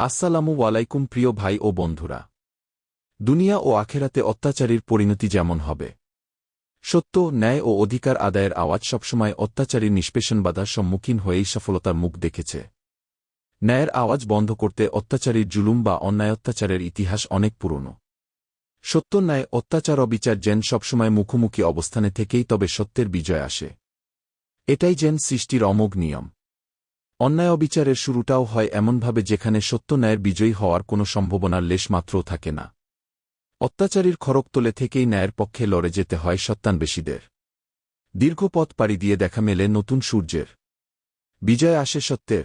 আসসালামু আলাইকুম প্রিয় ভাই ও বন্ধুরা। দুনিয়া ও আখেরাতে অত্যাচারীর পরিণতি যেমন হবে। সত্য, ন্যায় ও অধিকার আদায়ের আওয়াজ সবসময় অত্যাচারীর নিষ্পেষণ বাধার সম্মুখীন হয়েই সফলতার মুখ দেখেছে। ন্যায়ের আওয়াজ বন্ধ করতে অত্যাচারীর জুলুম বা অন্যায় অত্যাচারের ইতিহাস অনেক পুরনো। সত্য, ন্যায়, অত্যাচার, অবিচার যেন সবসময় মুখোমুখি অবস্থানে থেকেই তবে সত্যের বিজয় আসে। এটাই যেন সৃষ্টির অমোঘ নিয়ম। অন্যায় অবিচারের শুরুটাও হয় এমনভাবে যেখানে সত্য ন্যায়ের বিজয়ী হওয়ার কোনো সম্ভাবনার লেশমাত্রও থাকে না। অত্যাচারীর খড়কতলে থেকেই ন্যায়ের পক্ষে লড়ে যেতে হয় সত্যানবেশীদের দীর্ঘ পথ পাড়ি দিয়ে দেখা মেলে নতুন সূর্যের। বিজয় আসে সত্যের।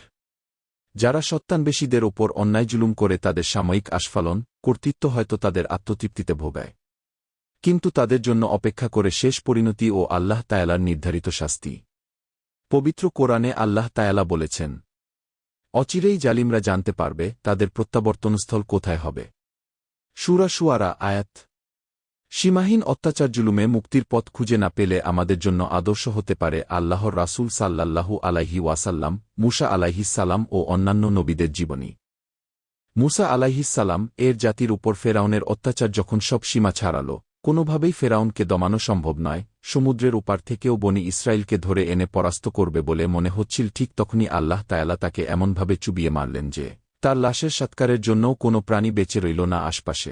যারা সত্যানবেশীদের ওপর অন্যায় জুলুম করে তাদের সাময়িক আস্ফালন, কর্তৃত্ব হয়তো তাদের আত্মতৃপ্তিতে ভোগায়। কিন্তু তাদের জন্য অপেক্ষা করে শেষ পরিণতি ও আল্লাহ তায়ালার নির্ধারিত শাস্তি। পবিত্র কোরআনে আল্লাহ তায়ালা বলেছেন, অচিরেই জালিমরা জানতে পারবে তাদের প্রত্যাবর্তনস্থল কোথায় হবে। সুরা সুয়ারা আয়াত, সীমাহীন অত্যাচার জুলুমে মুক্তির পথ খুঁজে না পেলে আমাদের জন্য আদর্শ হতে পারে আল্লাহর রাসূল সাল্লাল্লাহু আলাইহি ওয়াসাল্লাম, মুসা আলাইহিসাল্লাম ও অন্যান্য নবীদের জীবনী। মুসা আলাইহিসাল্লাম এর জাতির উপর ফেরাউনের অত্যাচার যখন সব সীমা ছাড়াল কোনোভাবেই ফেরাউনকে দমানো সম্ভব নয়, সমুদ্রের উপার থেকেও বনি ইসরায়েলকে ধরে এনে পরাস্ত করবে বলে মনে হচ্ছিল ঠিক তখনই আল্লাহ তায়ালা তাকে এমনভাবে চুবিয়ে মারলেন যে, তার লাশের সৎকারের জন্যও কোনো প্রাণী বেঁচে রইল না আশপাশে।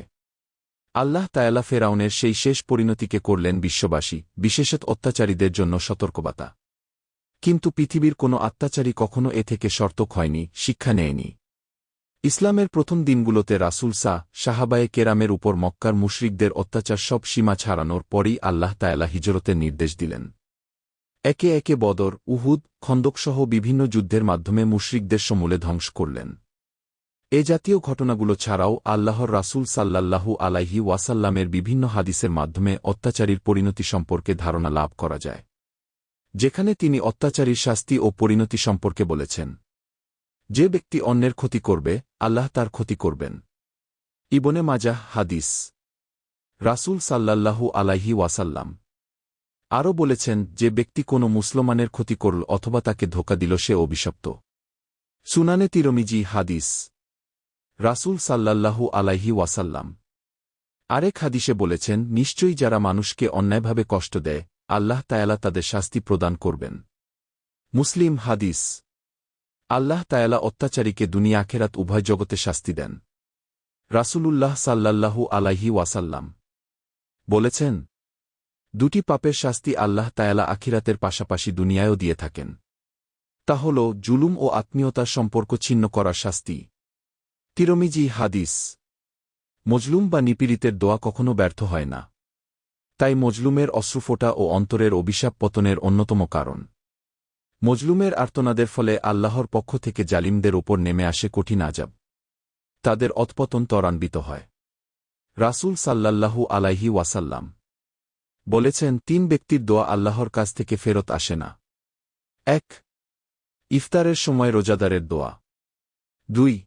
আল্লাহ তায়ালা ফেরাউনের সেই শেষ পরিণতিকে করলেন বিশ্ববাসী, বিশেষত অত্যাচারীদের জন্য সতর্কবাতা কিন্তু পৃথিবীর কোনো অত্যাচারী কখনো এ থেকে শর্তক হয়নি, শিক্ষা নেয়নি। ইসলামের প্রথম দিনগুলোতে রাসুল সা, সাহাবায়ে কেরামের উপর মক্কার মুশরিকদের অত্যাচার সব সীমা ছাড়ানোর পরই আল্লাহ তায়ালা হিজরতের নির্দেশ দিলেন। একে একে বদর, উহুদ, খন্দকসহ বিভিন্ন যুদ্ধের মাধ্যমে মুশরিকদের সমূলে ধ্বংস করলেন। এ জাতীয় ঘটনাগুলো ছাড়াও আল্লাহর রাসুল সাল্লাল্লাহু আলাইহি ওয়াসাল্লামের বিভিন্ন হাদিসের মাধ্যমে অত্যাচারীর পরিণতি সম্পর্কে ধারণা লাভ করা যায়। যেখানে তিনি অত্যাচারীর শাস্তি ও পরিণতি সম্পর্কে বলেছেন। যে ব্যক্তি অন্যের ক্ষতি করবে, আল্লাহ তার ক্ষতি করবেন। ইবনে মাজাহ হাদিস। রাসুল সাল্লাল্লাহু আলাইহি ওয়াসাল্লাম আরও বলেছেন, যে ব্যক্তি কোনো মুসলমানের ক্ষতি করল অথবা তাকে ধোকা দিল, সে অভিশপ্ত। সুনানে তিরমিজি হাদিস। রাসুল সাল্লাল্লাহু আলাইহি ওয়াসাল্লাম আরেক হাদিসে বলেছেন, নিশ্চয়ই যারা মানুষকে অন্যায়ভাবে কষ্ট দেয়, আল্লাহ তায়ালা তাদের শাস্তি প্রদান করবেন। মুসলিম হাদিস। আল্লাহ তায়ালা অত্যাচারীকে দুনিয়া আখেরাত উভয় জগতে শাস্তি দেন। রাসূলুল্লাহ সাল্লাল্লাহু আলাইহি ওয়াসাল্লাম বলেছেন, দুটি পাপের শাস্তি আল্লাহ তায়ালা আখিরাতের পাশাপাশি দুনিয়ায়ও দিয়ে থাকেন। তা হল জুলুম ও আত্মীয়তার সম্পর্ক ছিন্ন করার শাস্তি। তিরমিজি হাদিস, মজলুম বা নিপীড়িতের দোয়া কখনো ব্যর্থ হয় না। তাই মজলুমের অশ্রুফোটা ও অন্তরের অভিশাপ পতনের অন্যতম কারণ। মজলুমের আর্তনাদের ফলে আল্লাহর পক্ষ থেকে জালিমদের ওপর নেমে আসে কঠিন আজাব তাদের অৎপতন ত্বরান্বিত হয়। রাসুল সাল্লাল্লাহু আলাইহি ওয়াসাল্লাম বলেছেন, তিন ব্যক্তির দোয়া আল্লাহর কাছ থেকে ফেরত আসে না। এক, ইফতারের সময় রোজাদারের দোয়া। দুই,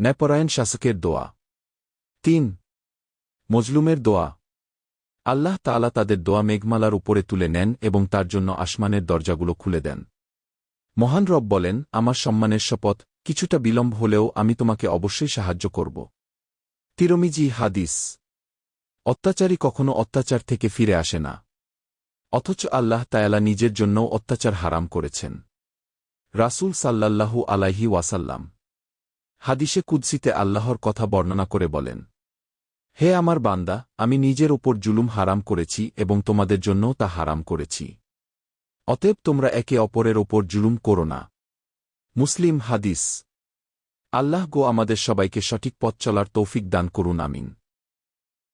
ন্যাপরায়ণ শাসকের দোয়া। তিন, মজলুমের দোয়া। আল্লাহ তালা তাদের দোয়া মেঘমালার উপরে তুলে নেন এবং তার জন্য আসমানের দরজাগুলো খুলে দেন। মহান রব বলেন, আমার সম্মানের শপথ, কিছুটা বিলম্ব হলেও আমি তোমাকে অবশ্যই সাহায্য করব। তিরমিজি হাদিস, অত্যাচারী কখনো অত্যাচার থেকে ফিরে আসে না। অথচ আল্লাহ তায়ালা নিজের জন্যও অত্যাচার হারাম করেছেন। রাসুল সাল্লাল্লাহু আলাইহি ওয়াসাল্লাম হাদিসে কুদ্সিতে আল্লাহর কথা বর্ণনা করে বলেন হে আমার বান্দা, আমি নিজের ওপর জুলুম হারাম করেছি এবং তোমাদের জন্যও তা হারাম করেছি। অতএব তোমরা একে অপরের ওপর জুলুম করো না। মুসলিম হাদিস। আল্লাহ গো আমাদের সবাইকে সঠিক পথ চলার তৌফিক দান করুন, আমিন।